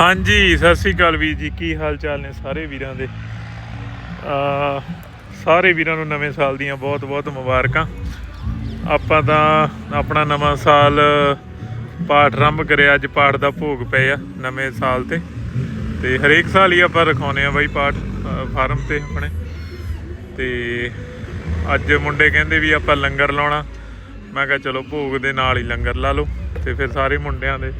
ਹਾਂਜੀ, ਸਤਿ ਸ੍ਰੀ ਅਕਾਲ ਵੀਰ ਜੀ। ਕੀ ਹਾਲ ਚਾਲ ਨੇ ਸਾਰੇ ਵੀਰਾਂ ਦੇ? ਆ, ਸਾਰੇ ਵੀਰਾਂ ਨੂੰ ਨਵੇਂ ਸਾਲ ਦੀਆਂ ਬਹੁਤ ਬਹੁਤ ਮੁਬਾਰਕਾਂ। ਆਪਾਂ ਤਾਂ ਆਪਣਾ ਨਵਾਂ ਸਾਲ ਪਾਠ ਆਰੰਭ ਕਰਿਆ। ਅੱਜ ਪਾਠ ਦਾ ਭੋਗ ਪਏ ਆ ਨਵੇਂ ਸਾਲ ਤੇ। ਤੇ ਹਰੇਕ ਸਾਲ ਹੀ ਆਪਾਂ ਰਖਾਉਨੇ ਆ ਬਾਈ ਪਾਠ ਫਾਰਮ ਤੇ ਆਪਣੇ। ਤੇ ਅੱਜ ਮੁੰਡੇ ਕਹਿੰਦੇ ਵੀ ਆਪਾਂ ਲੰਗਰ ਲਾਉਣਾ। ਮੈਂ ਕਿਹਾ ਚਲੋ ਭੋਗ ਦੇ ਨਾਲ ਹੀ ਲੰਗਰ ਲਾ ਲਓ। ਤੇ ਫਿਰ ਸਾਰੇ ਮੁੰਡਿਆਂ ਦੇ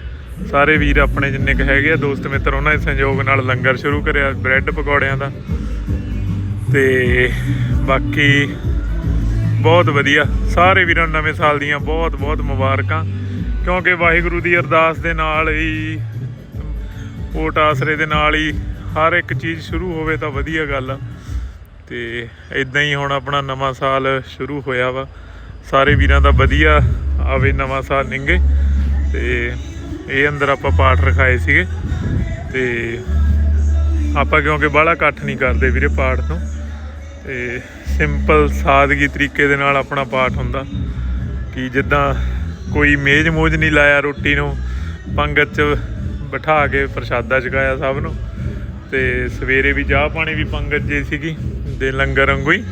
ਸਾਰੇ ਵੀਰ ਆਪਣੇ ਜਿੰਨੇ ਕ ਹੈਗੇ ਆ, ਦੋਸਤ ਮਿੱਤਰ, ਉਹਨਾਂ ਦੇ ਸੰਯੋਗ ਨਾਲ ਲੰਗਰ ਸ਼ੁਰੂ ਕਰਿਆ, ਬ੍ਰੈਡ ਪਕੌੜਿਆਂ ਦਾ। ਤੇ ਬਾਕੀ ਬਹੁਤ ਵਧੀਆ। ਸਾਰੇ ਵੀਰਾਂ ਨੂੰ ਨਵੇਂ ਸਾਲ ਦੀਆਂ ਬਹੁਤ ਬਹੁਤ ਮੁਬਾਰਕਾਂ। ਕਿਉਂਕਿ ਵਾਹਿਗੁਰੂ ਦੀ ਅਰਦਾਸ ਦੇ ਨਾਲ ਹੀ, ਓਟ ਆਸਰੇ ਦੇ ਨਾਲ ਹੀ ਹਰ ਇੱਕ ਚੀਜ਼ ਸ਼ੁਰੂ ਹੋਵੇ ਤਾਂ ਵਧੀਆ ਗੱਲ ਆ। ਤੇ ਇਦਾਂ ਹੀ ਹੁਣ ਆਪਣਾ ਨਵਾਂ ਸਾਲ ਸ਼ੁਰੂ ਹੋਇਆ ਵਾ। ਸਾਰੇ ਵੀਰਾਂ ਦਾ ਵਧੀਆ ਆਵੇ ਨਵਾਂ ਸਾਲ ਨਿੰਗੇ। ਤੇ ਇਹ ਅੰਦਰ ਆਪਾਂ ਪਾਠ ਰਖਾਏ ਸੀਗੇ ਤੇ ਆਪਾਂ ਕਿਉਂਕਿ ਬਾਹਲਾ ਇਕੱਠ ਨਹੀਂ ਕਰਦੇ ਵੀਰੇ ਪਾਠ ਨੂੰ ਤੇ ਸਿੰਪਲ ਸਾਦਗੀ ਤਰੀਕੇ ਦੇ ਨਾਲ ਆਪਣਾ ਪਾਠ ਹੁੰਦਾ ਕਿ ਜਿੱਦਾਂ ਕੋਈ ਮੇਜ਼ ਮੋਜ ਨਹੀਂ ਲਾਇਆ ਰੋਟੀ ਨੂੰ, ਪੰਗਤ 'ਚ ਬਿਠਾ ਕੇ ਪ੍ਰਸ਼ਾਦਾ ਛਕਾਇਆ ਸਭ ਨੂੰ, ਤੇ ਸਵੇਰੇ ਵੀ ਚਾਹ ਪਾਣੀ ਵੀ ਪੰਗਤ ਜੀ ਸੀਗੀ ਦੇ ਲੰਗਰ ਵਾਂਗੂ ਹੀ,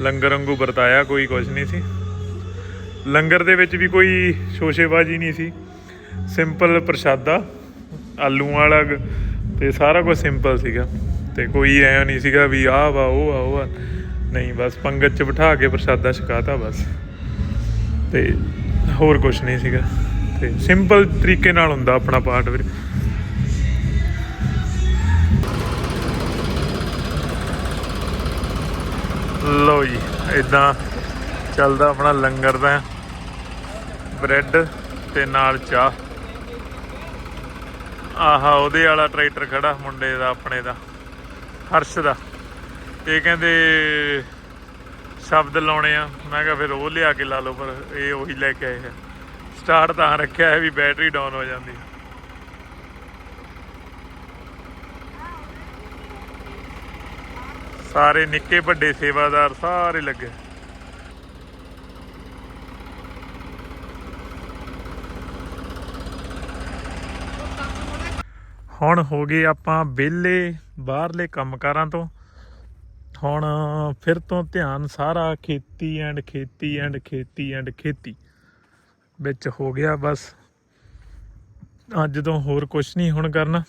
ਲੰਗਰ ਵਾਂਗੂ ਵਰਤਾਇਆ, ਕੋਈ ਕੁਝ ਨਹੀਂ ਸੀ। ਲੰਗਰ ਦੇ ਵਿੱਚ ਵੀ ਕੋਈ ਸ਼ੋਸ਼ੇਬਾਜ਼ੀ ਨਹੀਂ ਸੀ। ਸਿੰਪਲ ਪ੍ਰਸ਼ਾਦਾ ਆਲੂਆਂ ਵਾਲਾ ਗ- ਤੇ ਸਾਰਾ ਕੁਝ ਸਿੰਪਲ ਸੀਗਾ। ਤੇ ਕੋਈ ਐ ਨਹੀਂ ਸੀਗਾ ਵੀ ਆਹ ਵਾ, ਉਹ ਆ ਉਹ ਆ ਨਹੀਂ, ਬਸ ਪੰਗਤ 'ਚ ਬਿਠਾ ਕੇ ਪ੍ਰਸ਼ਾਦਾ ਛਕਾਤਾ ਬਸ। ਤੇ ਹੋਰ ਕੁਝ ਨਹੀਂ ਸੀਗਾ। ਤੇ ਸਿੰਪਲ ਤਰੀਕੇ ਨਾਲ ਹੁੰਦਾ ਆਪਣਾ ਪਾਠ ਵੀਰੇ। ਲਓ ਜੀ ਇਦਾਂ ਚੱਲਦਾ ਆਪਣਾ ਲੰਗਰ ਦਾ। ਬ੍ਰੈਡ ਤੇ ਨਾਲ ਚਾਹ। ਆਹਾ, ਉਹਦੇ ਵਾਲਾ ਟਰੈਕਟਰ ਖੜਾ ਮੁੰਡੇ ਦਾ, ਆਪਣੇ ਦਾ, ਹਰਸ਼ ਦਾ। ਇਹ ਕਹਿੰਦੇ ਸ਼ਬਦ ਲਾਉਣੇ ਆ। ਮੈਂ ਕਿਹਾ ਫਿਰ ਉਹ ਲਿਆ ਕੇ ਲਾ ਲਓ, ਪਰ ਇਹ ਉਹੀ ਲੈ ਕੇ ਆਏ ਆ। ਸਟਾਰਟ ਤਾਂ ਰੱਖਿਆ ਹੈ ਵੀ ਬੈਟਰੀ ਡਾਊਨ ਹੋ ਜਾਂਦੀ। ਸਾਰੇ ਨਿੱਕੇ ਵੱਡੇ ਸੇਵਾਦਾਰ ਸਾਰੇ ਲੱਗੇ। ਹੁਣ ਹੋ ਗਏ ਆਪਾਂ ਵਿਹਲੇ ਬਾਹਰਲੇ ਕੰਮਕਾਰਾਂ ਤੋਂ। ਹੁਣ ਫਿਰ ਤੋਂ ਧਿਆਨ ਸਾਰਾ ਖੇਤੀ ਐਂਡ ਖੇਤੀ ਐਂਡ ਖੇਤੀ ਐਂਡ ਖੇਤੀ ਵਿੱਚ ਹੋ ਗਿਆ ਬਸ। ਅੱਜ ਤੋਂ ਹੋਰ ਕੁਝ ਨਹੀਂ ਹੁਣ ਕਰਨਾ।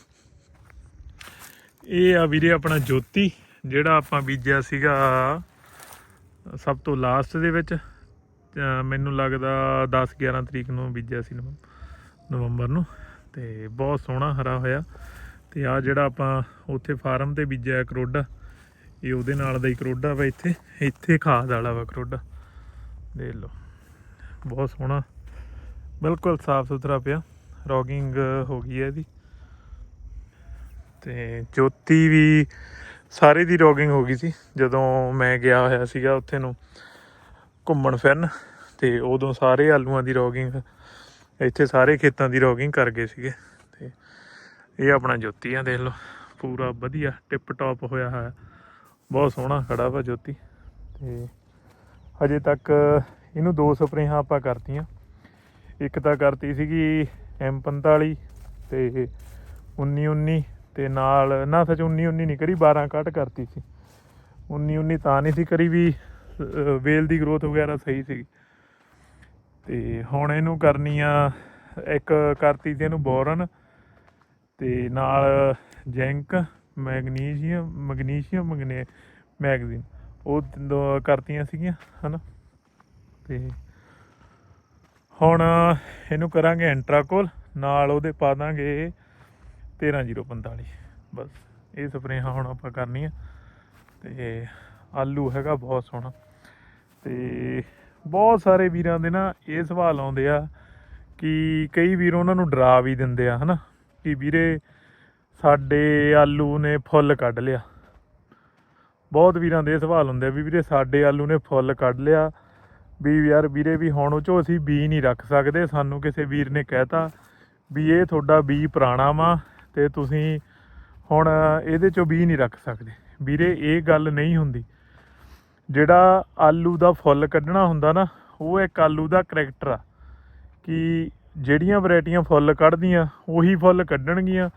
ਇਹ ਆ ਵੀਰੇ ਆਪਣਾ ਜੋਤੀ, ਜਿਹੜਾ ਆਪਾਂ ਬੀਜਿਆ ਸੀਗਾ ਸਭ ਤੋਂ ਲਾਸਟ ਦੇ ਵਿੱਚ। ਮੈਨੂੰ ਲੱਗਦਾ 10 11 ਤਰੀਕ ਨੂੰ ਬੀਜਿਆ ਸੀ ਨਵੰ- ਨਵੰਬਰ ਨੂੰ। ਤੇ ਬਹੁਤ ਸੋਹਣਾ ਹਰਾ ਹੋਇਆ। ਤੇ ਆ ਜਿਹੜਾ ਆਪਾਂ ਉੱਥੇ ਫਾਰਮ ਤੇ ਬੀਜਿਆ ਕਰੋਡਾ ਇਹ ਉਹਦੇ ਨਾਲ ਦਾ ਹੀ ਕਰੋਡਾ ਵਾ ਇੱਥੇ ਇੱਥੇ ਖਾਦ ਵਾਲਾ ਵਾ ਕਰੋਡਾ ਦੇਖ ਲਓ, ਬਹੁਤ ਸੋਹਣਾ, ਬਿਲਕੁਲ ਸਾਫ਼ ਸੁਥਰਾ ਪਿਆ, ਰੋਗਿੰਗ ਹੋ ਗਈ ਹੈ ਇਹਦੀ। ਤੇ ਜੋਤੀ ਵੀ ਸਾਰੇ ਦੀ ਰੋਗਿੰਗ ਹੋ ਗਈ ਸੀ, ਜਦੋਂ ਮੈਂ ਗਿਆ ਹੋਇਆ ਸੀਗਾ ਉੱਥੇ ਨੂੰ ਘੁੰਮਣ ਫਿਰਨ, ਤੇ ਉਦੋਂ ਸਾਰੇ ਆਲੂਆਂ ਦੀ ਰੋਗਿੰਗ ਇੱਥੇ ਸਾਰੇ ਖੇਤਾਂ ਦੀ ਰੋਗਿੰਗ ਕਰ ਗਏ ਸੀਗੇ ਤੇ ਇਹ ਆਪਣਾ ਜੋਤੀ ਆ, ਦੇਖ ਲਓ। ਪੂਰਾ ਵਧੀਆ, ਟਿਪ ਟੌਪ ਹੋਇਆ ਹੋਇਆ। ਬਹੁਤ ਸੋਹਣਾ ਖੜਾ ਵਾ ਜੋਤੀ। ਤੇ ਹਜੇ ਤੱਕ ਇਹਨੂੰ ਦੋ ਸਪਰੇਹਾਂ ਆਪਾਂ ਕਰਤੀਆਂ। ਇੱਕ ਤਾਂ ਕਰਤੀ ਸੀਗੀ M45 ਤੇ 19 19 ਤੇ ਨਾਲ, ਨਾ ਸੱਚ 19 19 ਨਹੀਂ, ਕਰੀ 12 ਕੱਟ ਕਰਤੀ ਸੀ। 19 19 ਤਾਂ ਨਹੀਂ ਸੀ ਕਰੀ ਵੀ ਵੇਲ ਦੀ ਗਰੋਥ ਵਗੈਰਾ ਸਹੀ ਸੀ ਤੇ ਹੁਣ ਇਹਨੂੰ ਕਰਨੀ ਆ ਇੱਕ ਕਰਤੀ ਸੀ ਇਹਨੂੰ ਬੋਰਨ ਤੇ ਨਾਲ zinc, magnesium magnesium, manganese, magazine. ਉਹ ਦੋ ਕਰਤੀਆਂ ਸੀਗੀਆਂ, ਹਨਾ? ਤੇ ਹੁਣ ਇਹਨੂੰ ਕਰਾਂਗੇ ਐਂਟਰਾਕੋਲ, ਨਾਲ ਉਹਦੇ ਪਾ ਦਾਂਗੇ 13045 ਬਸ, ਇਹ ਸਪਰੇਹਾਂ ਹੁਣ ਆਪਾਂ ਕਰਨੀਆਂ। ਤੇ ਆਲੂ ਹੈਗਾ ਬਹੁਤ ਸੋਹਣਾ। ਤੇ ਬਹੁਤ ਸਾਰੇ ਵੀਰਾਂ ਦੇ ਨਾ ਇਹ ਸਵਾਲ ਆਉਂਦੇ ਆ ਕਿ ਕਈ ਵੀਰ ਉਹਨਾਂ ਨੂੰ ਡਰਾ ਵੀ ਦਿੰਦੇ ਆ, ਹਨਾ? ਕਿ ਵੀਰੇ ਸਾਡੇ ਆਲੂ ਨੇ ਫੁੱਲ ਕੱਢ ਲਿਆ। ਬਹੁਤ ਵੀਰਾਂ ਦੇ ਇਹ ਸਵਾਲ ਹੁੰਦੇ ਆ ਵੀ ਵੀਰੇ ਸਾਡੇ ਆਲੂ ਨੇ ਫੁੱਲ ਕੱਢ ਲਿਆ, ਵੀ ਯਾਰ ਵੀਰੇ ਵੀ ਹੁਣ ਉਹ ਚੋਂ ਅਸੀਂ ਬੀ ਨਹੀਂ ਰੱਖ ਸਕਦੇ, ਸਾਨੂੰ ਕਿਸੇ ਵੀਰ ਨੇ ਕਹਿਤਾ ਵੀ ਇਹ ਤੁਹਾਡਾ ਬੀ ਪੁਰਾਣਾ ਵਾ ਤੇ ਤੁਸੀਂ ਹੁਣ ਇਹਦੇ ਚੋਂ ਬੀ ਨਹੀਂ ਰੱਖ ਸਕਦੇ। ਵੀਰੇ ਇਹ ਗੱਲ ਨਹੀਂ ਹੁੰਦੀ। ਜਿਹੜਾ ਆਲੂ ਦਾ ਫੁੱਲ ਕੱਢਣਾ ਹੁੰਦਾ ਨਾ, ਉਹ ਇੱਕ ਆਲੂ ਦਾ ਕਰੈਕਟਰ ਆ। ਕਿ ਜਿਹੜੀਆਂ ਵੈਰਾਈਟੀਆਂ ਫੁੱਲ ਕੱਢਦੀਆਂ, ਉਹੀ ਫੁੱਲ ਕੱਢਣਗੀਆਂ,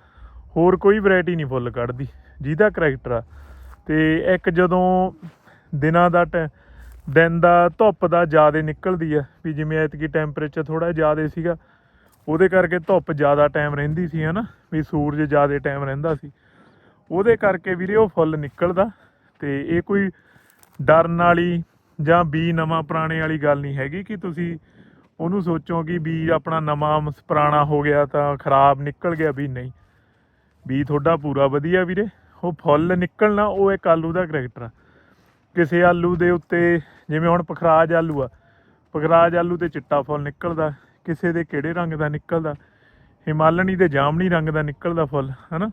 ਹੋਰ ਕੋਈ ਵੈਰਾਈਟੀ ਨਹੀਂ ਫੁੱਲ ਕੱਢਦੀ, ਜਿਹਦਾ ਕਰੈਕਟਰ ਆ। ਤੇ ਇੱਕ ਜਦੋਂ ਦਿਨਾਂ ਦਾ ਟੈ- ਦਿਨ ਦਾ ਧੁੱਪ ਦਾ ਜ਼ਿਆਦਾ ਨਿਕਲਦੀ ਆ, ਵੀ ਜਿਵੇਂ ਐਤਕੀ ਟੈਂਪਰੇਚਰ ਥੋੜਾ ਜ਼ਿਆਦਾ ਸੀਗਾ, ਉਹਦੇ ਕਰਕੇ ਧੁੱਪ ਜ਼ਿਆਦਾ ਟਾਈਮ ਰਹਿੰਦੀ ਸੀ, ਹਨਾ? ਵੀ ਸੂਰਜ ਜ਼ਿਆਦਾ ਟਾਈਮ ਰਹਿੰਦਾ ਸੀ। ਉਹਦੇ ਕਰਕੇ ਵੀਰੇ ਉਹ ਫੁੱਲ ਨਿਕਲਦਾ, ਤੇ ਇਹ ਕੋਈ ਡਰਨ ਵਾਲੀ ਜਾਂ ਬੀ ਨਵਾਂ ਪੁਰਾਣੇ ਵਾਲੀ ਗੱਲ ਨਹੀਂ ਹੈਗੀ ਕਿ ਤੁਸੀਂ ਉਹਨੂੰ ਸੋਚੋ ਕਿ ਬੀ ਆਪਣਾ ਨਵਾਂ ਪੁਰਾਣਾ ਹੋ ਗਿਆ ਤਾਂ ਖਰਾਬ ਨਿਕਲ ਗਿਆ ਵੀ ਨਹੀਂ। ਬੀ ਤੁਹਾਡਾ ਪੂਰਾ ਵਧੀਆ ਵੀਰੇ। ਉਹ ਫੁੱਲ ਨਿਕਲਣਾ, ਉਹ ਇੱਕ ਆਲੂ ਦਾ ਕਰੈਕਟਰ ਆ। ਕਿਸੇ ਆਲੂ ਦੇ ਉੱਤੇ, ਜਿਵੇਂ ਹੁਣ ਪਖਰਾਜ ਆਲੂ ਆ, ਪਖਰਾਜ ਆਲੂ ਤੇ ਚਿੱਟਾ ਫੁੱਲ ਨਿਕਲਦਾ, ਕਿਸੇ ਦੇ ਕਿਹੜੇ ਰੰਗ ਦਾ ਨਿਕਲਦਾ, ਹਿਮਾਲਣੀ ਤੇ ਜਾਮਣੀ ਰੰਗ ਦਾ ਨਿਕਲਦਾ ਫੁੱਲ, ਹਨਾ?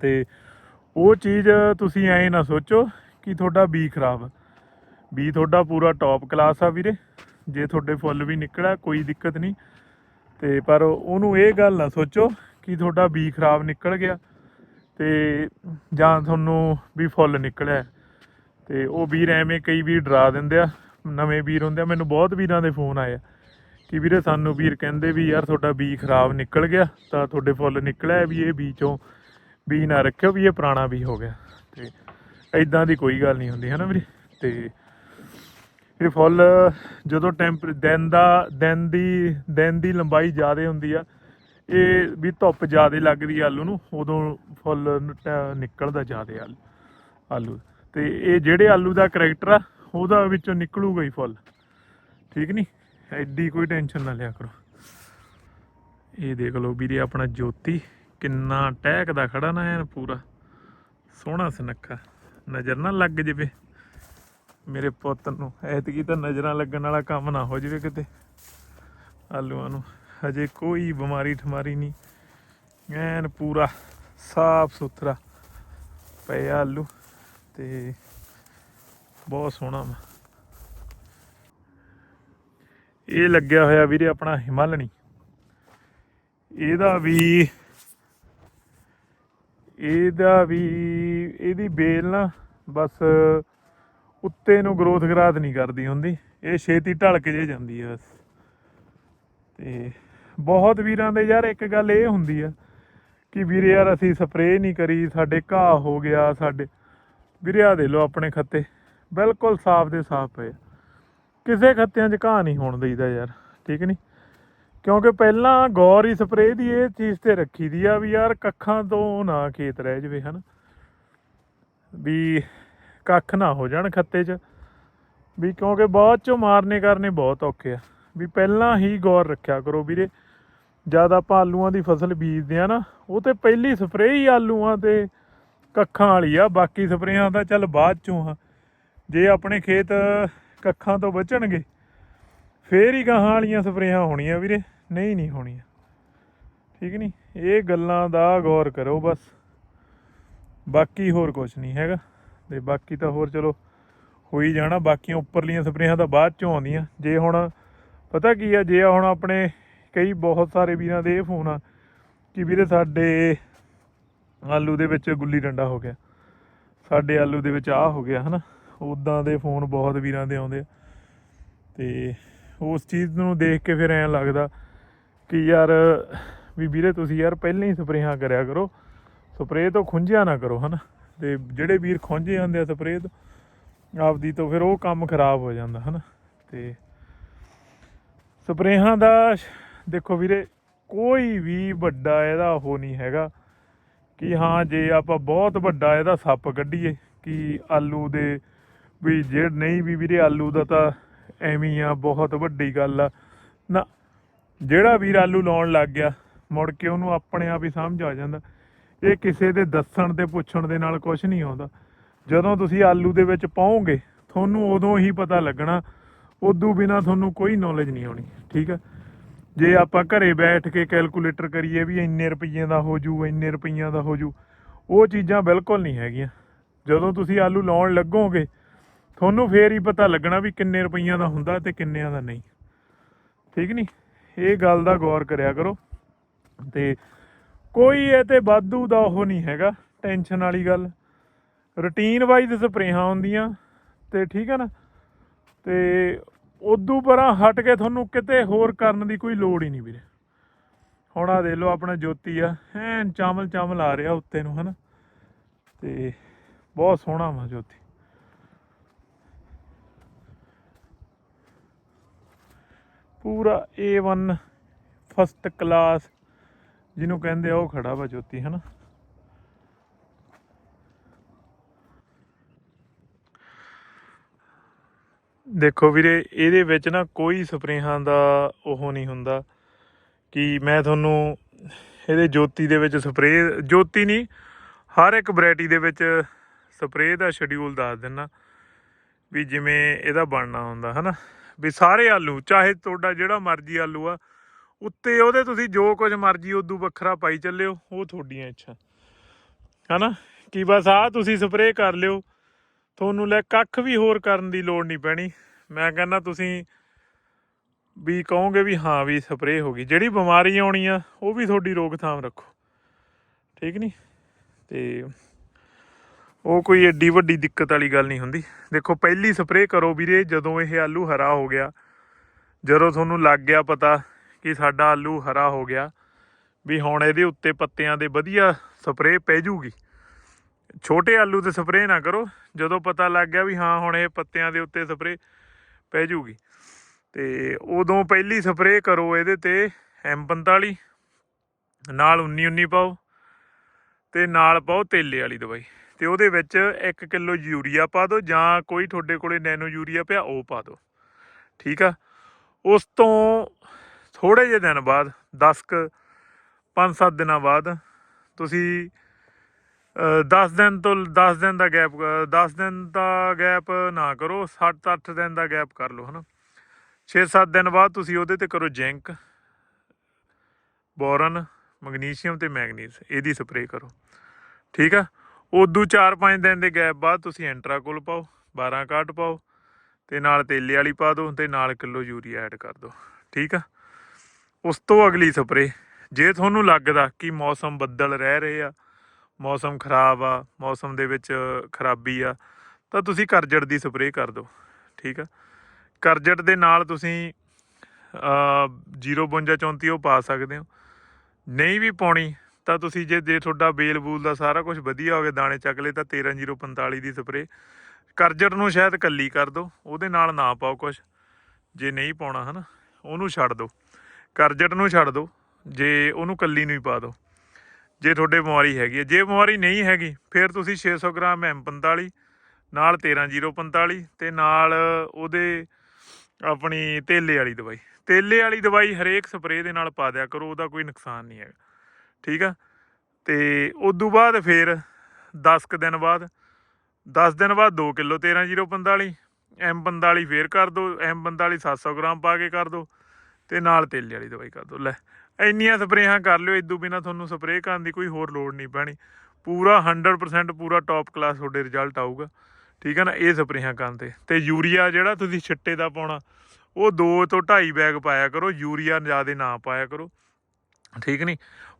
ਤੇ ਉਹ ਚੀਜ਼ ਤੁਸੀਂ ਐਂ ਨਾ ਸੋਚੋ ਕਿ ਤੁਹਾਡਾ ਬੀ ਖਰਾਬ। ਬੀ ਤੁਹਾਡਾ ਪੂਰਾ ਟੌਪ ਕਲਾਸ ਆ ਵੀਰੇ। ਜੇ ਤੁਹਾਡੇ ਫੁੱਲ ਵੀ ਨਿਕਲਿਆ, ਕੋਈ ਦਿੱਕਤ ਨਹੀਂ। ਤੇ ਪਰ ਉਹਨੂੰ ਇਹ ਗੱਲ ਨਾ ਸੋਚੋ ਕਿ ਤੁਹਾਡਾ ਬੀ ਖਰਾਬ ਨਿਕਲ ਗਿਆ ਤੇ ਜਾਂ ਤੁਹਾਨੂੰ ਵੀ ਫੁੱਲ ਨਿਕਲਿਆ। ਹੈ। ਤੇ ਉਹ ਵੀਰ ਐਵੇਂ ਕਈ ਵੀਰ ਡਰਾ ਦਿੰਦੇ ਆ, ਨਵੇਂ ਵੀਰ ਹੁੰਦੇ ਆ। ਮੈਨੂੰ ਬਹੁਤ ਵੀਰਾਂ ਦੇ ਫੋਨ ਆਏ ਆ ਕਿ ਵੀਰੇ ਸਾਨੂੰ ਵੀਰ ਕਹਿੰਦੇ ਵੀ ਯਾਰ ਤੁਹਾਡਾ ਬੀ ਖਰਾਬ ਨਿਕਲ ਗਿਆ, ਤਾਂ ਤੁਹਾਡੇ ਫੁੱਲ ਨਿਕਲਿਆ ਵੀ ਇਹ ਬੀ ਚੋਂ। ਬੀ ਨਾ ਰੱਖਿਓ ਵੀ ਇਹ ਪੁਰਾਣਾ ਬੀ ਹੋ ਗਿਆ। ਤੇ ਐਦਾਂ ਦੀ ਕੋਈ ਗੱਲ ਨਹੀਂ ਹੁੰਦੀ ਹੈ ਨਾ ਵੀਰੇ? ਤੇ ਇਹ ਫੁੱਲ ਜਦੋਂ ਟੈਂਪਰ, ਦਿਨ ਦਾ, ਦਿਨ ਦੀ ਦਿਨ ਦੀ ਲੰਬਾਈ ਜ਼ਿਆਦਾ ਹੁੰਦੀ ਆ, ਇਹ ਵੀ ਧੁੱਪ ਜ਼ਿਆਦਾ ਲੱਗਦੀ ਆਲੂ ਨੂੰ, ਉਦੋਂ ਫੁੱਲ ਨਿਕਲਦਾ ਜ਼ਿਆਦਾ ਆਲੂ ਆਲੂ। ਤੇ ਇਹ ਜਿਹੜੇ ਆਲੂ ਦਾ ਕਰੈਕਟਰ ਆ, ਉਹਦਾ ਵਿੱਚੋਂ ਨਿਕਲੂਗਾ ਹੀ ਫੁੱਲ। ਠੀਕ ਨਹੀਂ ਐਡੀ ਕੋਈ ਟੈਨਸ਼ਨ ਨਾ ਲਿਆ ਕਰੋ। ਇਹ ਦੇਖ ਲਓ ਵੀਰੇ ਆਪਣਾ ਜੋਤੀ, ਕਿੰਨਾ ਟਹਿਕਦਾ ਖੜਾ ਨਾ ਐਨ ਪੂਰਾ। ਸੋਹਣਾ ਸੁਨੱਖਾ। ਨਜ਼ਰ ਨਾ ਲੱਗ ਜਵੇ। ਮੇਰੇ ਪੁੱਤ ਨੂੰ ਐਤਕੀ ਤਾਂ ਨਜ਼ਰਾਂ ਲੱਗਣ ਵਾਲਾ ਕੰਮ ਨਾ ਹੋ ਜਵੇ ਕਿਤੇ। ਆਲੂਆਂ ਨੂੰ ਹਜੇ ਕੋਈ ਬਿਮਾਰੀ ਠਮਾਰੀ ਨਹੀਂ। ਐਨ ਪੂਰਾ ਸਾਫ਼ ਸੁਥਰਾ ਪਏ ਆਲੂ ਤੇ ਬਹੁਤ ਸੋਹਣਾ ਵਾ। ਇਹ ਲੱਗਿਆ ਹੋਇਆ ਵੀਰੇ ਆਪਣਾ ਹਿਮਾਲਣੀ। ਇਹਦਾ ਵੀ ਇਹਦਾ ਵੀ, ਇਹਦੀ ਬੇਲ ਨਾ ਬਸ ਉੱਤੇ ਨੂੰ ਗਰੋਥ ਗਰਾਤ ਨਹੀਂ ਕਰਦੀ ਹੁੰਦੀ। ਇਹ ਛੇਤੀ ਢਲ ਕੇ ਜੇ ਜਾਂਦੀ ਹੈ ਬਸ। ਤੇ ਬਹੁਤ ਵੀਰਾਂ ਦੇ ਯਾਰ ਇੱਕ ਗੱਲ ਇਹ ਹੁੰਦੀ ਆ ਕਿ ਵੀਰੇ ਯਾਰ ਅਸੀਂ ਸਪਰੇਅ ਨਹੀਂ ਕਰੀ, ਸਾਡੇ ਘਾਹ ਹੋ ਗਿਆ, ਸਾਡੇ ਵੀਰੇ ਆ ਦੇ ਲੋ ਆਪਣੇ ਖੱਤੇ। ਬਿਲਕੁਲ ਸਾਫ਼ ਦੇ ਸਾਫ਼ ਪਏ ਕਿਸੇ ਖੱਤਿਆਂ 'ਚ ਘਾਹ ਨਹੀਂ ਹੋਣ ਦਈਦਾ ਯਾਰ, ਠੀਕ ਨਹੀਂ ਕਿਉਂਕਿ ਪਹਿਲਾਂ ਗੌਰ ਹੀ ਸਪਰੇਅ ਦੀ ਇਹ ਚੀਜ਼ ਤੇ ਰੱਖੀ ਦੀ ਆ ਵੀ ਯਾਰ ਕੱਖਾਂ ਤੋਂ ਨਾ ਖੇਤ ਰਹਿ ਜਵੇ ਹਨ। ਵੀ ਕੱਖ ਨਾ ਹੋ ਜਾਣ ਖੱਤੇ 'ਚ। ਵੀ ਕਿਉਂਕਿ ਬਾਅਦ 'ਚੋਂ ਮਾਰਨੇ ਕਰਨੇ ਬਹੁਤ ਔਖੇ ਆ। ਵੀ ਪਹਿਲਾਂ ਹੀ ਗੌਰ ਰੱਖਿਆ ਕਰੋ ਵੀਰੇ। ਜਦ ਆਪਾਂ ਆਲੂਆਂ ਦੀ ਫਸਲ ਬੀਜਦੇ ਆ ਨਾ, ਉਹ ਤੇ ਪਹਿਲੀ ਸਪਰੇਅ ਹੀ ਆਲੂਆਂ ਤੇ ਕੱਖਾਂ ਵਾਲੀ ਆ, ਬਾਕੀ ਸਪਰੇਆਂ ਤਾਂ ਚੱਲ ਬਾਅਦ ਚੋਂ ਆ। ਜੇ ਆਪਣੇ ਖੇਤ ਕੱਖਾਂ ਤੋਂ ਬਚਣਗੇ ਫੇਰ ਹੀ ਗਾਹਾਂ ਵਾਲੀਆਂ ਸਪਰੇਹਾਂ ਹੋਣੀਆਂ ਵੀਰੇ। ਨਹੀਂ ਨਹੀਂ ਹੋਣੀਆਂ। ਠੀਕ ਨਹੀਂ? ਇਹ ਗੱਲਾਂ ਦਾ ਗੌਰ ਕਰੋ ਬਸ। ਬਾਕੀ ਹੋਰ ਕੁਝ ਨਹੀਂ ਹੈਗਾ। ਤੇ ਬਾਕੀ ਤਾਂ ਹੋਰ ਚਲੋ ਹੋਈ ਜਾਣਾ। ਬਾਕੀਆਂ ਉੱਪਰਲੀਆਂ ਸਪਰੇਹਾਂ ਤਾਂ ਬਾਅਦ ਚੋਂ ਆਉਂਦੀਆਂ। ਜੇ ਹੁਣ ਪਤਾ ਕੀ ਆ, ਜੇ ਹੁਣ ਆਪਣੇ ਕਈ ਬਹੁਤ ਸਾਰੇ ਵੀਰਾਂ ਦੇ ਇਹ ਫੋਨ ਆ ਕਿ ਵੀਰੇ ਸਾਡੇ ਆਲੂ ਦੇ ਵਿੱਚ ਗੁੱਲੀ ਡੰਡਾ ਹੋ ਗਿਆ। ਸਾਡੇ ਆਲੂ ਦੇ ਵਿੱਚ ਆ ਹੋ ਗਿਆ, ਹਨਾ? ਉਦਾਂ ਦੇ ਫੋਨ ਬਹੁਤ ਵੀਰਾਂ ਦੇ ਆਉਂਦੇ ਆ। ਤੇ ਉਸ ਚੀਜ਼ ਨੂੰ ਦੇਖ ਕੇ ਫਿਰ ਐਂ ਲੱਗਦਾ ਕਿ ਯਾਰ, ਵੀ ਵੀਰੇ ਤੁਸੀਂ ਯਾਰ ਪਹਿਲਾਂ ਹੀ ਸਪਰੇਹਾਂ ਕਰਿਆ ਕਰੋ। ਸਪਰੇਅ ਤੋਂ ਖੁੰਝਿਆ ਨਾ ਕਰੋ, ਹਨਾ? ਤੇ ਜਿਹੜੇ ਵੀਰ ਖੁੰਝੇ ਜਾਂਦੇ ਆ ਸਪਰੇਅ ਤੋਂ, ਆਪਦੀ ਤੋਂ ਫਿਰ ਉਹ ਕੰਮ ਖਰਾਬ ਹੋ ਜਾਂਦਾ, ਹਨਾ? ਤੇ ਸਪਰੇਹਾਂ ਦਾ ਦੇਖੋ ਵੀਰੇ, ਕੋਈ ਵੀ ਵੱਡਾ ਇਹਦਾ ਉਹ ਨਹੀਂ ਹੈਗਾ ਕਿ ਹਾਂ, ਜੇ ਆਪਾਂ ਬਹੁਤ ਵੱਡਾ ਇਹਦਾ ਸੱਪ ਕੱਢੀਏ ਕਿ ਆਲੂ ਦੇ, ਵੀ ਜੇ ਨਹੀਂ ਵੀ ਵੀਰੇ ਆਲੂ ਦਾ ਤਾਂ ਐਵੇਂ ਆ, ਬਹੁਤ ਵੱਡੀ ਗੱਲ ਆ। ਨਾ, ਜਿਹੜਾ ਵੀਰ ਆਲੂ ਲਾਉਣ ਲੱਗ ਗਿਆ, ਮੁੜ ਕੇ ਉਹਨੂੰ ਆਪਣੇ ਆਪ ਹੀ ਸਮਝ ਆ ਜਾਂਦਾ। ਇਹ ਕਿਸੇ ਦੇ ਦੱਸਣ ਤੇ ਪੁੱਛਣ ਦੇ ਨਾਲ ਕੁਝ ਨਹੀਂ ਆਉਂਦਾ। ਜਦੋਂ ਤੁਸੀਂ ਆਲੂ ਦੇ ਵਿੱਚ ਪਾਓਗੇ, ਤੁਹਾਨੂੰ ਉਦੋਂ ਹੀ ਪਤਾ ਲੱਗਣਾ, ਉਦੋਂ ਬਿਨਾ ਤੁਹਾਨੂੰ ਕੋਈ ਨੌਲੇਜ ਨਹੀਂ ਆਉਣੀ, ਠੀਕ ਆ? ਜੇ ਆਪਾਂ ਘਰੇ ਬੈਠ ਕੇ ਕੈਲਕੂਲੇਟਰ ਕਰੀਏ ਵੀ ਇੰਨੇ ਰੁਪਈਏ ਦਾ ਹੋ ਜੂ, ਇੰਨੇ ਰੁਪਈਆਂ ਦਾ ਹੋ ਜੂ, ਉਹ ਚੀਜ਼ਾਂ ਬਿਲਕੁਲ ਨਹੀਂ ਹੈਗੀਆਂ। ਜਦੋਂ ਤੁਸੀਂ ਆਲੂ ਲਾਉਣ ਲੱਗੋਗੇ ਤੁਹਾਨੂੰ ਫੇਰ ਹੀ ਪਤਾ ਲੱਗਣਾ ਵੀ ਕਿੰਨੇ ਰੁਪਈਆਂ ਦਾ ਹੁੰਦਾ ਤੇ ਕਿੰਨਿਆਂ ਦਾ ਨਹੀਂ। ਠੀਕ ਨਹੀਂ ਇਹ ਗੱਲ ਦਾ ਗੌਰ ਕਰਿਆ ਕਰੋ। ਤੇ ਕੋਈ ਇਹ ਤੇ ਵਾਧੂ ਦਾ ਉਹ ਨਹੀਂ ਹੈਗਾ, ਟੈਨਸ਼ਨ ਵਾਲੀ ਗੱਲ। ਰੁਟੀਨ ਵਾਈਜ਼ ਸਪਰੇਹਾਂ ਹੁੰਦੀਆਂ ਤੇ ਠੀਕ ਹੈ ਨਾ? ਤੇ ਉਦੋਂ ਪਰਾਂ ਹਟ ਕੇ ਤੁਹਾਨੂੰ ਕਿਤੇ ਹੋਰ ਕਰਨ ਦੀ ਕੋਈ ਲੋੜ ਹੀ ਨਹੀਂ ਵੀਰੇ। ਹੁਣ ਆ ਦੇਖ ਲਓ ਆਪਣਾ ਜੋਤੀ ਆ, ਐਨ ਚਾਵਲ ਚਾਵਲ ਆ ਰਿਹਾ ਉੱਤੇ ਨੂੰ, ਹਨਾ? ਤੇ ਬਹੁਤ ਸੋਹਣਾ ਵਾ ਜੋਤੀ। ਪੂਰਾ A1 ਫਸਟ ਕਲਾਸ ਜਿਹਨੂੰ ਕਹਿੰਦੇ ਆ ਉਹ ਖੜਾ ਵਾ ਜੋਤੀ, ਹਨਾ? ਦੇਖੋ ਵੀਰੇ, ਇਹਦੇ ਵਿੱਚ ਨਾ ਕੋਈ ਸਪਰੇਹਾਂ ਦਾ ਉਹ ਨਹੀਂ ਹੁੰਦਾ ਕਿ ਮੈਂ ਤੁਹਾਨੂੰ ਇਹਦੇ ਜੋਤੀ ਦੇ ਵਿੱਚ ਸਪਰੇਅ, ਜੋਤੀ ਨਹੀਂ, ਹਰ ਇੱਕ ਵੈਰਾਈਟੀ ਦੇ ਵਿੱਚ ਸਪਰੇਅ ਦਾ ਸ਼ਡਿਊਲ ਦੱਸ ਦਿੰਨਾ ਵੀ ਜਿਵੇਂ ਇਹਦਾ ਬਣਨਾ ਹੁੰਦਾ, ਹਨਾ? ਵੀ ਸਾਰੇ ਆਲੂ, ਚਾਹੇ ਤੁਹਾਡਾ ਜਿਹੜਾ ਮਰਜ਼ੀ ਆਲੂ ਆ, ਉੱਤੇ ਉਹਦੇ ਤੁਸੀਂ ਜੋ ਕੁਝ ਮਰਜ਼ੀ ਉਦੋਂ ਵੱਖਰਾ ਪਾਈ ਚੱਲਿਓ, ਉਹ ਤੁਹਾਡੀਆਂ ਇੱਛਾ। ਹਨਾ? ਕਿ ਬਸ ਆ ਤੁਸੀਂ ਸਪਰੇਅ ਕਰ ਲਿਓ, ਤੁਹਾਨੂੰ ਲੈ ਕੱਖ ਵੀ ਹੋਰ ਕਰਨ ਦੀ ਲੋੜ ਨਹੀਂ ਪੈਣੀ। ਮੈਂ ਕਹਿੰਦਾ ਤੁਸੀਂ ਵੀ ਕਹੋਗੇ ਵੀ ਹਾਂ ਵੀ ਸਪਰੇਅ ਹੋ ਗਈ। ਜਿਹੜੀ ਬਿਮਾਰੀ ਆਉਣੀ ਆ, ਉਹ ਵੀ ਤੁਹਾਡੀ ਰੋਕਥਾਮ ਰੱਖੋ। ਠੀਕ ਨਹੀਂ ਤੇ ਉਹ ਕੋਈ ਏਡੀ ਵੱਡੀ ਦਿੱਕਤ ਵਾਲੀ ਗੱਲ ਨਹੀਂ ਹੁੰਦੀ। ਦੇਖੋ, ਪਹਿਲੀ ਸਪਰੇਅ ਕਰੋ ਵੀਰੇ, ਜਦੋਂ ਇਹ ਆਲੂ ਹਰਾ ਹੋ ਗਿਆ। ਜਦੋਂ ਤੁਹਾਨੂੰ ਲੱਗ ਗਿਆ ਪਤਾ ਕਿ ਸਾਡਾ ਆਲੂ ਹਰਾ ਹੋ ਗਿਆ, ਵੀ ਹੁਣ ਇਹਦੇ ਉੱਤੇ ਪੱਤਿਆਂ ਦੇ ਵਧੀਆ ਸਪਰੇਅ ਪੈ ਜੂਗੀ। ਛੋਟੇ ਆਲੂ ਤੇ ਸਪਰੇਅ ਨਾ ਕਰੋ, ਜਦੋਂ ਪਤਾ ਲੱਗ ਗਿਆ ਵੀ ਹਾਂ, ਹੁਣ ਇਹ ਪੱਤਿਆਂ ਦੇ ਉੱਤੇ ਸਪਰੇਅ ਪੈ ਜੂਗੀ। ਤੇ ਉਦੋਂ ਪਹਿਲੀ ਸਪਰੇਅ ਕਰੋ ਇਹਦੇ ਤੇ M45 ਨਾਲ 19 19 ਪਾਓ, ਤੇ ਨਾਲ ਪਾਓ ਤੇਲੇ ਵਾਲੀ ਦਵਾਈ। ਤੇ ਉਹਦੇ ਵਿੱਚ 1 ਕਿਲੋ ਯੂਰੀਆ ਪਾ ਦਿਓ ਜਾਂ ਕੋਈ ਤੁਹਾਡੇ ਕੋਲੇ ਨੈਨੋ ਯੂਰੀਆ ਪਿਆ, ਉਹ ਪਾ ਦਿਓ। ਠੀਕ ਆ? ਉਸ ਤੋਂ ਥੋੜੇ ਜਿਹੇ ਦਿਨ ਬਾਅਦ 10 ਕ 5-7 ਦਿਨਾਂ ਬਾਅਦ, ਤੁਸੀਂ 10 ਦਿਨ ਤੋਂ 10 ਦਿਨ ਦਾ ਗੈਪ 10 ਦਿਨ ਦਾ ਗੈਪ ਨਾ ਕਰੋ 7-8 ਦਿਨ ਦਾ ਗੈਪ ਕਰ ਲਓ, ਹਨਾ? 6-7 ਦਿਨ ਬਾਅਦ ਤੁਸੀਂ ਉਹਦੇ ਤੇ ਕਰੋ ਜ਼ਿੰਕ, ਬੋਰਨ, ਮੈਗਨੀਸ਼ੀਅਮ ਤੇ ਮੈਗਨੀਜ਼, ਇਹਦੀ ਸਪਰੇਅ ਕਰੋ। ਠੀਕ ਆ? ਉਦੋਂ 4-5 ਦਿਨ ਦੇ ਗੈਪ ਬਾਅਦ ਤੁਸੀਂ ਐਂਟਰਾ ਕੋਲ ਪਾਓ 12 ਕਾਟ ਪਾਓ, ਤੇ ਨਾਲ ਤੇਲੇ ਵਾਲੀ ਪਾ ਦਿਓ ਤੇ ਨਾਲ ਕਿਲੋ ਯੂਰੀਆ ਐਡ ਕਰ ਦਿਓ ਠੀਕ ਆ? ਉਸ ਤੋਂ ਅਗਲੀ ਸਪਰੇਅ ਜੇ ਤੁਹਾਨੂੰ ਲੱਗਦਾ ਕਿ ਮੌਸਮ ਬੱਦਲ ਰਹਿ ਰਹੇ ਆ, ਮੌਸਮ ਖਰਾਬ ਆ, ਮੌਸਮ ਦੇ ਵਿੱਚ ਖਰਾਬੀ ਆ, ਤਾਂ ਤੁਸੀਂ ਕਰਜੜ ਦੀ ਸਪਰੇਅ ਕਰ ਦਿਓ ਠੀਕ ਆ? ਕਰਜੜ ਦੇ ਨਾਲ ਤੁਸੀਂ ਅ 05234 ਉਹ ਪਾ ਸਕਦੇ ਹੋ। ਨਹੀਂ ਵੀ ਪਾਉਣੀ ਤਾਂ ਤੁਸੀਂ ਜੇ ਜੇ ਤੁਹਾਡਾ ਬੇਲ ਬੂਲ ਦਾ ਸਾਰਾ ਕੁਝ ਵਧੀਆ ਹੋਵੇ ਦਾਣੇ ਚੱਕ ਲਏ, ਤਾਂ 13045 ਦੀ ਸਪਰੇਅ। ਕਰਜਟ ਨੂੰ ਸ਼ਾਇਦ ਕੱਲੀ ਕਰ ਦਿਓ ਉਹਦੇ ਨਾਲ ਨਾ ਪਾਓ ਕੁਝ ਜੇ ਨਹੀਂ ਪਾਉਣਾ ਹਨਾ, ਉਹਨੂੰ ਛੱਡ ਦਿਓ ਕਰਜਟ ਨੂੰ ਛੱਡ ਦਿਓ ਜੇ ਉਹਨੂੰ ਕੱਲੀ ਨੂੰ ਹੀ ਪਾ ਦਿਓ ਜੇ ਤੁਹਾਡੇ ਬਿਮਾਰੀ ਹੈਗੀ ਹੈ, ਜੇ ਬਿਮਾਰੀ ਨਹੀਂ ਹੈਗੀ, ਫਿਰ ਤੁਸੀਂ 600 ਗ੍ਰਾਮ M45 ਨਾਲ 13045 ਤੇ ਨਾਲ ਉਹਦੇ ਆਪਣੀ ਤੇਲੇ ਵਾਲੀ ਦਵਾਈ। ਤੇਲੇ ਵਾਲੀ ਦਵਾਈ ਹਰੇਕ ਸਪਰੇਅ ਦੇ ਨਾਲ ਪਾ ਦਿਆ ਕਰੋ, ਉਹਦਾ ਕੋਈ ਨੁਕਸਾਨ ਨਹੀਂ ਹੈਗਾ। ਠੀਕ ਆ? ਤੇ ਤੋਂ ਬਾਅਦ ਫਿਰ 10 ਕ ਦਿਨ ਬਾਅਦ 10 ਦਿਨ ਬਾਅਦ 2 ਕਿਲੋ 13045 M45 ਫੇਰ ਕਰ ਦਿਓ M45 700 ਗ੍ਰਾਮ ਪਾ ਕੇ ਕਰ ਦਿਓ ਤੇ ਨਾਲ ਤੇਲ ਵਾਲੀ ਦਵਾਈ ਕਰ ਦਿਓ ਲੈ, ਇੰਨੀਆਂ ਸਪਰੇਹਾਂ ਕਰ ਲਿਓ ਇਦੋਂ ਬਿਨਾ ਤੁਹਾਨੂੰ ਸਪਰੇਅ ਕਰਨ ਦੀ ਕੋਈ ਹੋਰ ਲੋੜ ਨਹੀਂ ਪੈਣੀ। ਪੂਰਾ 100% ਪੂਰਾ ਟੌਪ ਕਲਾਸ ਤੁਹਾਡੇ ਰਿਜ਼ਲਟ ਆਊਗਾ। ਠੀਕ ਹੈ ਨਾ? ਇਹ ਸਪਰੇਹਾਂ ਕਰਨ ਤੇ। ਤੇ ਯੂਰੀਆ ਜਿਹੜਾ ਤੁਸੀਂ ਛਿੱਟੇ ਦਾ ਪਾਉਣਾ, ਉਹ 2 ਤੋਂ 2.5 ਬੈਗ ਪਾਇਆ ਕਰੋ, ਯੂਰੀਆ ਜ਼ਿਆਦਾ ਨਾ ਪਾਇਆ ਕਰੋ। ਠੀਕ ਨਹੀਂ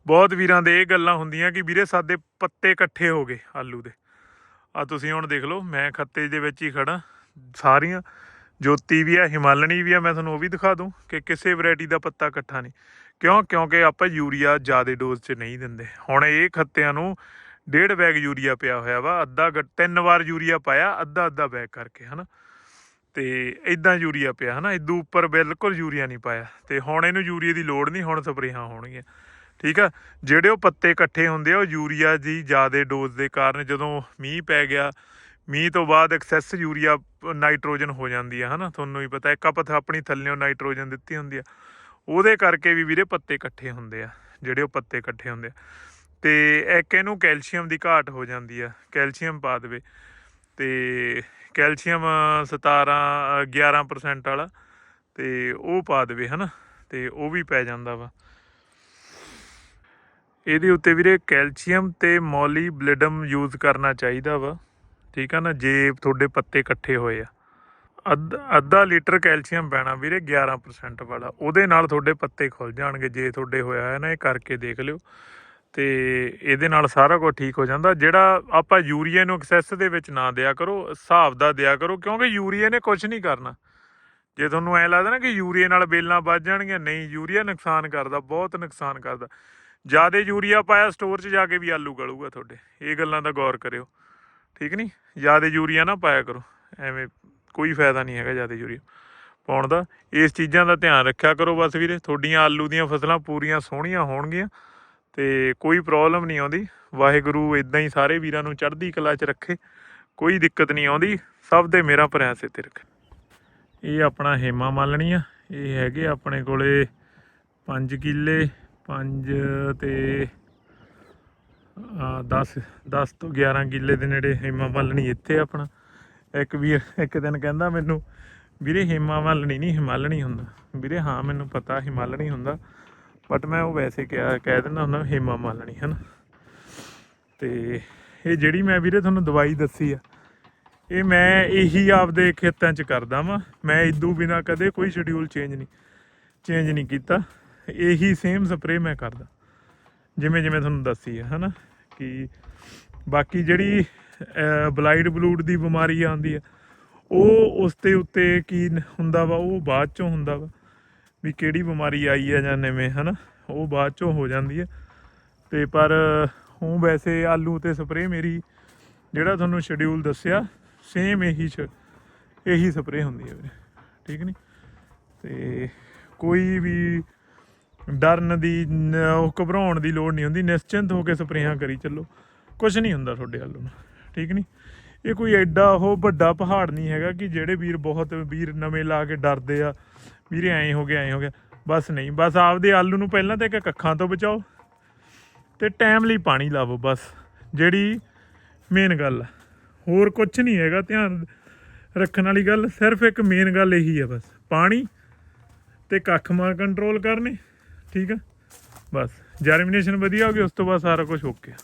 ਬਹੁਤ ਵੀਰਾਂ ਦੇ ਇਹ ਗੱਲਾਂ ਹੁੰਦੀਆਂ ਕਿ ਵੀਰੇ ਸਾਡੇ ਪੱਤੇ ਇਕੱਠੇ ਹੋ ਗਏ ਆਲੂ ਦੇ। ਆ ਤੁਸੀਂ ਹੁਣ ਦੇਖ ਲਓ, ਮੈਂ ਖੱਤੇ ਦੇ ਵਿੱਚ ਹੀ ਖੜਾ ਸਾਰੀਆਂ। ਜੋਤੀ ਵੀ ਆ, ਹਿਮਾਲਣੀ ਵੀ ਆ, ਮੈਂ ਤੁਹਾਨੂੰ ਉਹ ਵੀ ਦਿਖਾ ਦੂੰ ਕਿ ਕਿਸੇ ਵੈਰਾਈਟੀ ਦਾ ਪੱਤਾ ਇਕੱਠਾ ਨਹੀਂ ਕਿਉਂ? ਕਿਉਂਕਿ ਆਪਾਂ ਯੂਰੀਆ ਜ਼ਿਆਦਾ ਡੋਜ਼ 'ਚ ਨਹੀਂ ਦਿੰਦੇ। ਹੁਣ ਇਹ ਖੱਤਿਆਂ ਨੂੰ ਡੇਢ ਬੈਗ ਯੂਰੀਆ ਪਿਆ ਹੋਇਆ ਵਾ, ਅੱਧਾ ਤਿੰਨ ਵਾਰ ਯੂਰੀਆ ਪਾਇਆ ਅੱਧਾ ਅੱਧਾ ਬੈਗ ਕਰਕੇ, ਹਨਾ? ਤੇ ਇਦਾਂ ਯੂਰੀਆ ਪਿਆ, ਹਨਾ? ਇਦੋਂ ਉੱਪਰ ਬਿਲਕੁਲ ਯੂਰੀਆ ਨਹੀਂ ਪਾਇਆ ਤੇ ਹੁਣ ਇਹਨੂੰ ਯੂਰੀਏ ਦੀ ਲੋੜ ਨਹੀਂ, ਹੁਣ ਸਪਰੇਹਾਂ ਹੋਣਗੀਆਂ। ਠੀਕ ਆ? ਜਿਹੜੇ ਉਹ ਪੱਤੇ ਇਕੱਠੇ ਹੁੰਦੇ ਆ, ਉਹ ਯੂਰੀਆ ਦੀ ਜ਼ਿਆਦਾ ਡੋਜ਼ ਦੇ ਕਾਰਨ ਜਦੋਂ ਮੀਂਹ ਪੈ ਗਿਆ, ਮੀਂਹ ਤੋਂ ਬਾਅਦ ਐਕਸੈਸ ਯੂਰੀਆ, ਨਾਈਟ੍ਰੋਜਨ ਹੋ ਜਾਂਦੀ ਆ, ਹਨਾ? ਤੁਹਾਨੂੰ ਹੀ ਪਤਾ, ਇੱਕ ਆਪਾਂ ਆਪਣੀ ਥੱਲੇੋਂ ਨਾਈਟ੍ਰੋਜਨ ਦਿੱਤੀ ਹੁੰਦੀ ਆ। ਉਹਦੇ ਕਰਕੇ ਵੀ ਵੀਰੇ ਪੱਤੇ ਇਕੱਠੇ ਹੁੰਦੇ ਆ, ਜਿਹੜੇ ਉਹ ਪੱਤੇ ਇਕੱਠੇ ਹੁੰਦੇ ਆ। ਤੇ ਇੱਕ ਇਹਨੂੰ ਕੈਲਸ਼ੀਅਮ ਦੀ ਘਾਟ ਹੋ ਜਾਂਦੀ ਆ, ਕੈਲਸ਼ੀਅਮ ਪਾ ਦੇਵੇ। ਤੇ ਕੈਲਸ਼ੀਅਮ 17 ਅ, 11% ਵਾਲਾ ਤੇ ਉਹ ਪਾ ਦੇਵੇ ਹਨਾ? ਤੇ ਉਹ ਵੀ ਪੈ ਜਾਂਦਾ ਵਾ। ਇਹਦੇ ਉੱਤੇ ਵੀਰੇ ਕੈਲਸ਼ੀਅਮ ਤੇ ਮੋਲੀਬਲੇਡਮ ਯੂਜ਼ ਕਰਨਾ ਚਾਹੀਦਾ ਵਾ ਠੀਕ ਆ ਨਾ? ਜੇ ਤੁਹਾਡੇ ਪੱਤੇ ਇਕੱਠੇ ਹੋਏ ਆ। ਅੱਧ- ਅੱਧਾ ਲੀਟਰ ਕੈਲਸ਼ੀਅਮ ਪੈਣਾ ਵੀਰੇ 11% ਵਾਲਾ। ਉਹਦੇ ਨਾਲ ਤੁਹਾਡੇ ਪੱਤੇ ਖੁੱਲ ਜਾਣਗੇ ਜੇ ਤੁਹਾਡੇ ਹੋਇਆ ਹੈ ਨਾ ਇਹ ਕਰਕੇ ਦੇਖ ਲਿਓ। ਤੇ ਇਹਦੇ ਨਾਲ ਸਾਰਾ ਕੁਝ ਠੀਕ ਹੋ ਜਾਂਦਾ। ਜਿਹੜਾ ਆਪਾਂ ਯੂਰੀਆ ਨੂੰ ਐਕਸੈਸ ਦੇ ਵਿੱਚ ਨਾ ਦਿਆ ਕਰੋ, ਹਿਸਾਬ ਦਾ ਦਿਆ ਕਰੋ, ਕਿਉਂਕਿ ਯੂਰੀਆ ਨੇ ਕੁਝ ਨਹੀਂ ਕਰਨਾ। ਜੇ ਤੁਹਾਨੂੰ ਐ ਲੱਗਦਾ ਨਾ ਕਿ ਯੂਰੀਆ ਨਾਲ ਬੇਲਾਂ ਵੱਜ ਜਾਣਗੀਆਂ, ਨਹੀਂ, ਯੂਰੀਆ ਨੁਕਸਾਨ ਕਰਦਾ, ਬਹੁਤ ਨੁਕਸਾਨ ਕਰਦਾ। ਜ਼ਿਆਦਾ ਯੂਰੀਆ ਪਾਇਆ ਸਟੋਰ 'ਚ ਜਾ ਕੇ ਵੀ ਆਲੂ ਗਲੂਗਾ ਤੁਹਾਡੇ। ਇਹ ਗੱਲਾਂ ਦਾ ਗੌਰ ਕਰਿਓ। ਠੀਕ ਨਹੀਂ ਜ਼ਿਆਦਾ ਯੂਰੀਆ ਨਾ ਪਾਇਆ ਕਰੋ। ਐਵੇਂ ਕੋਈ ਫਾਇਦਾ ਨਹੀਂ ਹੈਗਾ ਜ਼ਿਆਦਾ ਯੂਰੀਆ ਪਾਉਣ ਦਾ। ਇਸ ਚੀਜ਼ਾਂ ਦਾ ਧਿਆਨ ਰੱਖਿਆ ਕਰੋ ਬਸ ਵੀਰੇ। ਤੁਹਾਡੀਆਂ ਆਲੂ ਦੀਆਂ ਫਸਲਾਂ ਪੂਰੀਆਂ ਸੋਹਣੀਆਂ ਹੋਣਗੀਆਂ। ਤੇ ਕੋਈ ਪ੍ਰੋਬਲਮ ਨਹੀਂ ਆਉਂਦੀ। ਵਾਹਿਗੁਰੂ ਇਦਾਂ ਹੀ ਸਾਰੇ ਵੀਰਾਂ ਨੂੰ ਚੜ੍ਹਦੀ ਕਲਾ 'ਚ ਰੱਖੇ। ਕੋਈ ਦਿੱਕਤ ਨਹੀਂ ਆਉਂਦੀ। ਸਭ ਦੇ ਮੇਰਾ ਪ੍ਰਯਾਸ ਤੇ ਰੱਖੇ। ਇਹ ਆਪਣਾ ਹੇਮਾ ਮਾਲਣੀ ਆ। ਇਹ ਹੈਗੇ ਆਪਣੇ ਕੋਲੇ 5 ਕਿੱਲੇ 5 ਤੇ 10 10 ਤੋਂ 11 ਕਿੱਲੇ ਦੇ ਨੇੜੇ ਹੇਮਾ ਮਾਲਣੀ ਇੱਥੇ ਆਪਣਾ। ਇੱਕ ਵੀਰ, ਇੱਕ ਦਿਨ ਕਹਿੰਦਾ ਮੈਨੂੰ, ਵੀਰੇ, ਹੇਮਾ ਮਾਲਣੀ ਨਹੀਂ, ਹਿਮਾਲਣੀ ਹੁੰਦਾ। ਵੀਰੇ, ਹਾਂ, ਮੈਨੂੰ ਪਤਾ, ਹਿਮਾਲਣੀ ਹੁੰਦਾ। ਬਟ ਮੈਂ ਉਹ ਵੈਸੇ ਕਿਹਾ, ਕਹਿ ਦਿੰਦਾ ਹੁੰਦਾ ਹੇਮਾ ਮਾਲਣੀ, ਹਨ? ਤੇ ਇਹ ਜਿਹੜੀ ਮੈਂ ਵੀਰੇ ਤੁਹਾਨੂੰ ਦਵਾਈ ਦੱਸੀ ਆ, ਇਹ ਮੈਂ ਇਹੀ ਆਪਦੇ ਖੇਤਾਂ 'ਚ ਕਰਦਾ ਵਾਂ। ਮੈਂ ਇਦੋਂ ਬਿਨਾ ਕਦੇ ਕੋਈ ਸ਼ਡਿਊਲ ਚੇਂਜ ਨਹੀਂ ਚੇਂਜ ਨਹੀਂ ਕੀਤਾ। ਇਹੀ ਸੇਮ ਸਪਰੇ ਮੈਂ ਕਰਦਾ। ਜਿਵੇਂ ਜਿਵੇਂ ਤੁਹਾਨੂੰ ਦੱਸੀ ਹੈ ਹਨਾ? ਕਿ ਬਾਕੀ ਜਿਹੜੀ ਬਲਾਈਡ ਬਲੂਡ ਦੀ ਬਿਮਾਰੀ ਆਉਂਦੀ ਆ, ਉਹ ਉਸ ਦੇ ਉੱਤੇ ਕੀ ਹੁੰਦਾ ਵਾ, ਉਹ ਬਾਅਦ ਚੋਂ ਹੁੰਦਾ ਵਾ। ਵੀ ਕਿਹੜੀ ਬਿਮਾਰੀ ਆਈ ਹੈ ਜਾਂ ਨਵੇਂ, ਹਨਾ? ਉਹ ਬਾਅਦ ਚੋਂ ਹੋ ਜਾਂਦੀ ਹੈ ਤੇ ਪਰ ਹੂੰ ਵੈਸੇ ਆਲੂ ਤੇ ਸਪਰੇ ਮੇਰੀ, ਜਿਹੜਾ ਤੁਹਾਨੂੰ ਸ਼ਡਿਊਲ ਦੱਸਿਆ ਸੇਮ ਇਹੀ ਸ਼ ਇਹੀ ਸਪਰੇ ਹੁੰਦੀ ਹੈ ਵੀਰੇ। ਠੀਕ ਨਹੀਂ ਤੇ ਕੋਈ ਵੀ ਡਰਨ ਦੀ ਉਹ ਘਬਰਾਉਣ ਦੀ ਲੋੜ ਨਹੀਂ ਹੁੰਦੀ। ਨਿਸ਼ਚਿੰਤ ਹੋ ਕੇ ਸਪਰੇਹਾਂ ਕਰੀ ਚੱਲੋ। ਕੁਝ ਨਹੀਂ ਹੁੰਦਾ ਤੁਹਾਡੇ ਆਲੂ ਨੂੰ। ਠੀਕ ਨਹੀਂ ਇਹ ਕੋਈ ਐਡਾ ਉਹ ਵੱਡਾ ਪਹਾੜ ਨਹੀਂ ਹੈਗਾ ਕਿ ਜਿਹੜੇ ਵੀਰ ਬਹੁਤ, ਵੀਰ ਨਵੇਂ ਲਾ ਕੇ ਡਰਦੇ ਆ। ਵੀਰੇ ਐਂ ਹੋ ਗਿਆ, ਐਂ ਹੋ ਗਿਆ। ਬਸ ਨਹੀਂ, ਬਸ ਆਪਦੇ ਆਲੂ ਨੂੰ ਪਹਿਲਾਂ ਤਾਂ ਇੱਕ ਕੱਖਾਂ ਤੋਂ ਬਚਾਓ ਤੇ ਟਾਈਮ ਲਈ ਪਾਣੀ ਲਾਵੋ ਬਸ, ਜਿਹੜੀ ਮੇਨ ਗੱਲ ਆ। ਹੋਰ ਕੁਝ ਨਹੀਂ ਹੈਗਾ ਧਿਆਨ ਰੱਖਣ ਵਾਲੀ ਗੱਲ, ਸਿਰਫ ਇੱਕ ਮੇਨ ਗੱਲ ਇਹੀ ਹੈ ਬਸ, ਪਾਣੀ ਤੇ ਕੱਖ ਮਾਰ ਕੰਟਰੋਲ ਕਰਨੇ, ਠੀਕ ਆ? ਬਸ ਜਰਮੀਨੇਸ਼ਨ ਵਧੀਆ ਹੋ ਗਈ, ਉਸ ਤੋਂ ਬਾਅਦ ਸਾਰਾ ਕੁਝ ਓਕੇ ਆ।